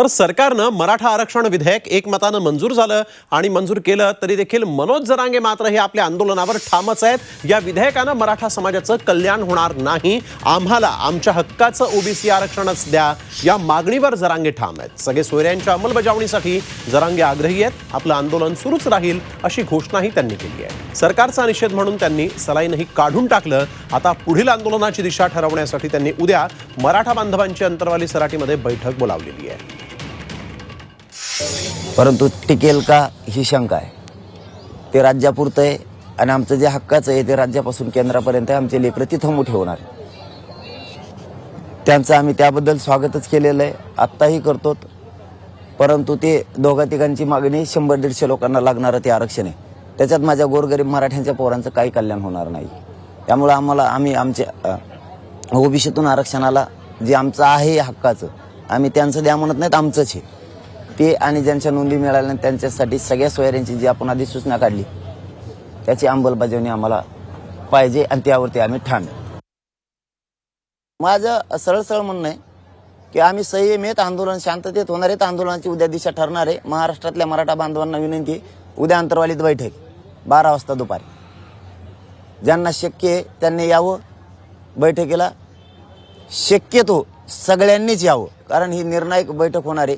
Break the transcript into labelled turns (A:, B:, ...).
A: तर सरकारनं मराठा आरक्षण विधेयक एकमतानं मंजूर झालं आणि मंजूर केलं तरी देखील मनोज जरांगे मात्र हे आपल्या आंदोलनावर ठामच आहेत. या विधेयकानं मराठा समाजाचं कल्याण होणार नाही. आम्हाला आमच्या हक्काचं ओबीसी आरक्षणच द्या. या मागणीवर जरांगे ठाम आहेत. सगळे सोयऱ्यांच्या अंमलबजावणीसाठी जरांगे आग्रही आहेत. आपलं आंदोलन सुरूच राहील अशी घोषणाही त्यांनी केली आहे. सरकारचा निषेध म्हणून त्यांनी सलाईनही काढून टाकलं. आता पुढील आंदोलनाची दिशा ठरवण्यासाठी त्यांनी उद्या मराठा बांधवांची अंतरवाली सराटीमध्ये बैठक बोलावलेली आहे.
B: परंतु टिकेल का ही शंका आहे. ते राज्यापुरतं आहे आणि आमचं जे हक्काचं आहे ते राज्यापासून केंद्रापर्यंत आहे. आमचे लेकरं तिथं मोठे होणार त्यांचं आम्ही त्याबद्दल स्वागतच केलेलं आहे. आत्ताही करतो. परंतु ते दोघा तिघांची मागणी शंभर दीडशे लोकांना लागणारं ते आरक्षण आहे. त्याच्यात माझ्या गोरगरीब मराठ्यांच्या पोरांचं काही कल्याण होणार नाही. त्यामुळं आम्हाला आम्ही आमच्या ओबीसीतून आरक्षणाला जे आमचं आहे हक्काचं आम्ही त्यांचं द्या म्हणत नाहीत आमचंच आहे. ते आणि ज्यांच्या नोंदी मिळाल्या त्यांच्यासाठी सगळ्या सोयऱ्यांची जी आपण आधी सूचना काढली त्याची अंमलबजावणी आम्हाला पाहिजे आणि त्यावरती आम्ही ठाण माझं सरळ सरळ म्हणणं आहे की आम्ही संयमेत आंदोलन शांततेत होणार आहेत आंदोलनाची उद्या दिशा ठरणार आहे. महाराष्ट्रातल्या मराठा बांधवांना विनंती उद्या अंतरवालीत बैठक बारा वाजता दुपारी. ज्यांना शक्य आहे त्यांनी यावं बैठकीला. शक्यतो सगळ्यांनीच यावं कारण ही निर्णायक बैठक होणार आहे.